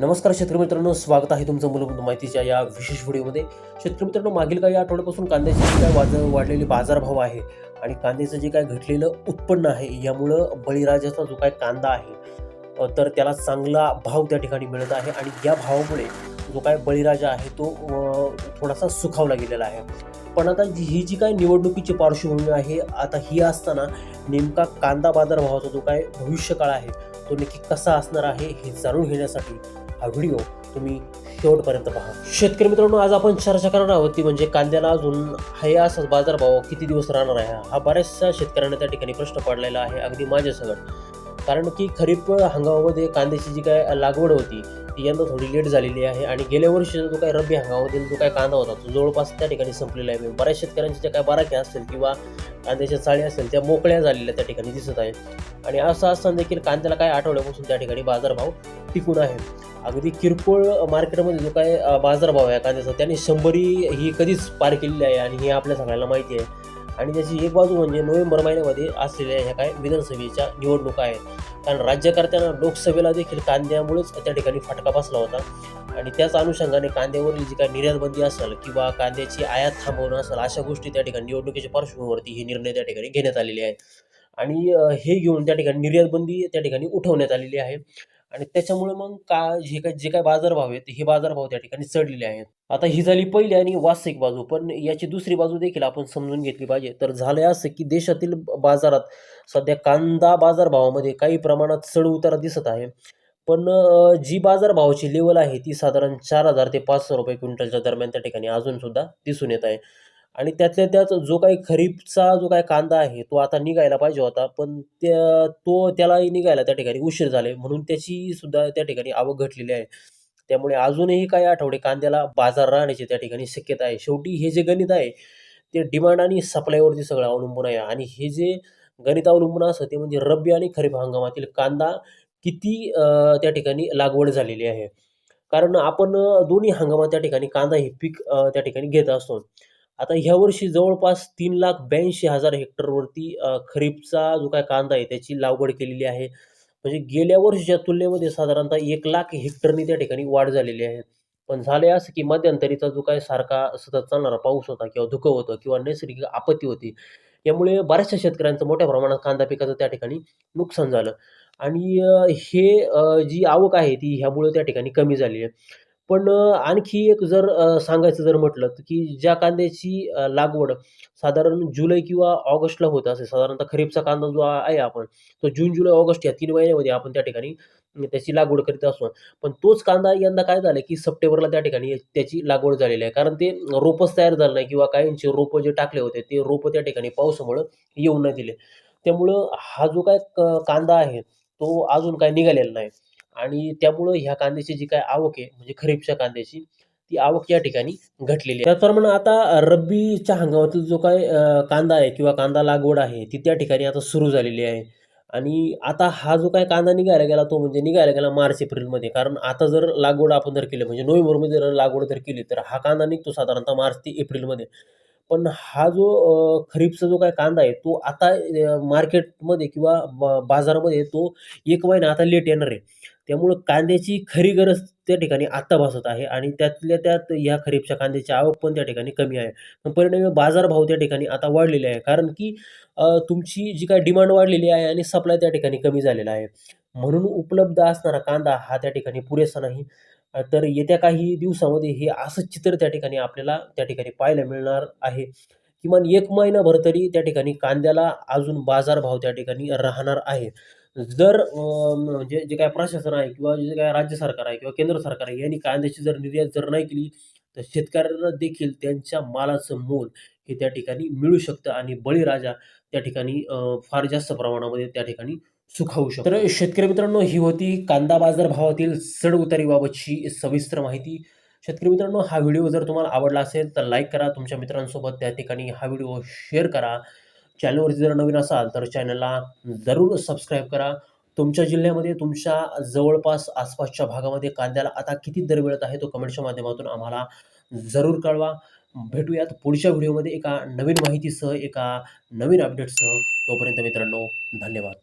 नमस्कार शेतकरी मित्रांनो स्वागत आहे तुमचं मूलभूत माहितीच्या या विशेष व्हिडिओमध्ये. शेतकरी मित्रांनो मागील काही आठवड्यापासून कांद्याची जी काय वाज वाढलेले बाजारभाव आहे आणि कांद्याचं जे काय घटलेलं उत्पन्न आहे यामुळं बळीराजाचा जो काय कांदा आहे तर त्याला चांगला भाव त्या ठिकाणी मिळत आहे आणि या भावामुळे जो काय बळीराजा आहे तो थोडासा सुखावला गेलेला आहे. पण आता ही जी काय निवडणुकीची पार्श्वभूमी आहे आता ही असताना नेमका कांदा बाजार भावाचा जो काय भविष्यकाळ आहे तो नक्की कसा असणार आहे हे जाणून घेण्यासाठी हा व्हिडिओ तुम्ही शेवटपर्यंत पहा. शेतकरी मित्रांनो आज आपण चर्चा करणार आहोत ती म्हणजे कांद्याला अजून हा या असाच बाजारभाव किती दिवस राहणार आहे हा बऱ्याचशा शेतकऱ्यांना त्या ठिकाणी प्रश्न पडलेला आहे अगदी माझ्यासकट कारण की खरीप हंगामामध्ये कांद्याची जी काय लागवड होती ती यंदा थोडी लेट झालेली आहे आणि गेल्या वर्षीचा जो काय रब्बी हंगामामध्ये जो काय कांदा होता तो जवळपास त्या ठिकाणी संपलेला आहे. बऱ्याच शेतकऱ्यांच्या ज्या काय बाराक्या असतील किंवा कांद्याच्या चाळी असतील त्या मोकळ्या झालेल्या त्या ठिकाणी दिसत आहे आणि असं असताना देखील कांद्याला काय आठवड्यापासून त्या ठिकाणी बाजारभाव टिकून आहे. अगदी किरकोळ मार्केटमध्ये जो काय बाजारभाव आहे कांद्याचा त्याने शंभरी ही कधीच पार केलेली आहे आणि हे आपल्या सगळ्यांना माहिती आहे. आणि त्याची एक बाजू म्हणजे नोव्हेंबर महिन्यामध्ये असलेल्या ह्या काय विधानसभेच्या निवडणुका आहेत. कारण राज्यकर्त्यांना लोकसभेला देखील कांद्यामुळेच त्या ठिकाणी फटका बसला होता. आणि त्याच अनुषंगाने कांद्यावरील जी काय निर्यातबंदी असेल किंवा कांद्याची आयात थांबवणं असेल अशा गोष्टी त्या ठिकाणी निवडणुकीच्या पार्श्वभूमीवरती हे निर्णय त्या ठिकाणी घेण्यात आलेले आहेत. आणि हे घेऊन त्या ठिकाणी निर्यातबंदी त्या ठिकाणी उठवण्यात आलेली आहे. आणि त्याच्यामुळे मग का जे काय जे काय बाजारभाव आहेत हे बाजारभाव त्या ठिकाणी चढलेले आहेत. आता ही झाली पहिली आणि वास्तविक बाजू पण याची दुसरी बाजू देखील आपण समजून घेतली पाहिजे. तर झालं असं की देशातील बाजारात सध्या कांदा बाजारभावामध्ये काही प्रमाणात चढ उतार दिसत आहे. पण जी बाजारभावाची लेवल आहे ती साधारण चार हजार ते पाचशे रुपये क्विंटलच्या दरम्यान त्या ठिकाणी अजून सुद्धा दिसून येत आहे. आणि त्यातल्या त्यात जो काही खरीपचा जो काही कांदा आहे तो आता निघायला पाहिजे होता. पण त्या तो त्यालाही निघायला त्या ठिकाणी उशीर झाले म्हणून त्याची सुद्धा त्या ठिकाणी आवक घटलेली आहे. त्यामुळे अजूनही काही आठवडे कांद्याला बाजार राहण्याची त्या ठिकाणी शक्यता आहे. शेवटी हे जे गणित आहे ते डिमांड आणि सप्लायवरती सगळं अवलंबून आहे. आणि हे जे गणित अवलंबून असतं ते म्हणजे रब्बी आणि खरीप हंगामातील कांदा किती त्या ठिकाणी लागवड झालेली आहे. कारण आपण दोन्ही हंगामात त्या ठिकाणी कांदा हे पीक त्या ठिकाणी घेत असतो. आता ह्या वर्षी जवळपास तीन लाख ब्याऐंशी हजार हेक्टरवरती खरीपचा जो काय कांदा आहे त्याची लागवड केलेली आहे. म्हणजे गेल्या वर्षीच्या तुलनेमध्ये साधारणतः एक लाख हेक्टरनी त्या ठिकाणी वाढ झालेली आहे. पण झाले असं की मध्यंतरीचा जो काय सारखा सतत चालणारा पाऊस होता किंवा धुकं होतं किंवा नैसर्गिक आपत्ती होती यामुळे बऱ्याचशा शेतकऱ्यांचं मोठ्या प्रमाणात कांदा पिकाचं त्या ठिकाणी नुकसान झालं. आणि हे जी आवक आहे ती ह्यामुळे त्या ठिकाणी कमी झाली आहे. पण आणखी एक जर सांगायचं जर म्हटलं तर की ज्या कांद्याची लागवड साधारण जुलै किंवा ऑगस्टला होत असे साधारणतः खरीपचा कांदा जो आहे आपण तो जून जुलै ऑगस्ट या तीन महिन्यामध्ये आपण त्या ठिकाणी त्याची लागवड करीत असतो. पण तोच कांदा यंदा काय झालं की सप्टेंबरला त्या ठिकाणी त्याची लागवड झालेली आहे. कारण ते रोपच तयार झालं नाही किंवा काहींचे रोपं जे टाकले होते ते रोपं त्या ठिकाणी पावसामुळं येऊ नाही दिले. त्यामुळं हा जो काय कांदा आहे तो अजून काय निघालेला नाही. आणि त्यामुळं ह्या कांद्याची जी काय आवक आहे म्हणजे खरीपच्या कांद्याची ती आवक या ठिकाणी घटलेली आहे. त्याचप्रमाणे आता रब्बीच्या हंगामातील जो काय कांदा आहे किंवा कांदा लागवड आहे ती त्या ठिकाणी आता सुरू झालेली आहे. आणि आता हा जो काय कांदा निघायला गेला तो म्हणजे निघायला गेला मार्च एप्रिलमध्ये. कारण आता जर लागवड आपण जर केली म्हणजे नोव्हेंबरमध्ये जर लागवड जर केली तर हा कांदा निघतो साधारणतः मार्च ते एप्रिलमध्ये. पण हा जो खरीपचा जो काय कांदा आहे तो आता मार्केटमध्ये किंवा ब बाजारामध्ये तो एक महिना आता लेट येणार आहे. त्यामुळं कांद्याची खरी गरज त्या ठिकाणी आत्ता भासत आहे आणि त्यातल्या त्यात ह्या खरीपच्या कांद्याची आवक पण त्या ठिकाणी कमी आहे. पण परिणामी बाजारभाव त्या ठिकाणी आता वाढलेले आहे. कारण की तुमची जी काय डिमांड वाढलेली आहे आणि सप्लाय त्या ठिकाणी कमी झालेला आहे. म्हणून उपलब्ध असणारा कांदा हा त्या ठिकाणी पुरेसा नाही. तर येत्या काही दिवसामध्ये हे असंच चित्र त्या ठिकाणी आपल्याला त्या ठिकाणी पाहायला मिळणार आहे. किमान एक महिनाभर तरी त्या ठिकाणी कांद्याला अजून बाजारभाव त्या ठिकाणी राहणार आहे. जर म्हणजे जे काय प्रशासन आहे किंवा जे काय राज्य सरकार आहे किंवा केंद्र सरकार आहे यांनी कांद्याची जर निर्यात जर नाही केली तर शेतकऱ्यांना देखील त्यांच्या मालाचं मोल हे त्या ठिकाणी मिळू शकतं आणि बळीराजा त्या ठिकाणी फार जास्त प्रमाणामध्ये त्या ठिकाणी सुखावू शकतो. तर शेतकरी मित्रांनो ही होती कांदा बाजार भावातील चढ उतारीबाबतची सविस्तर माहिती. शेतकरी मित्रांनो हा व्हिडिओ जर तुम्हाला आवडला असेल तर लाईक करा. तुमच्या मित्रांसोबत त्या ठिकाणी हा व्हिडिओ शेअर करा. चॅनलवरती जर नवीन असाल तर चॅनलला जरूर सबस्क्राईब करा. तुमच्या जिल्ह्यामध्ये तुमच्या जवळपास आसपासच्या भागामध्ये कांद्याला आता किती दर मिळत आहे तो कमेंटच्या माध्यमातून आम्हाला जरूर कळवा. भेटूयात पुढच्या व्हिडिओमध्ये एका नवीन माहितीसह एका नवीन अपडेटसह तोपर्यंत मित्रांनो धन्यवाद.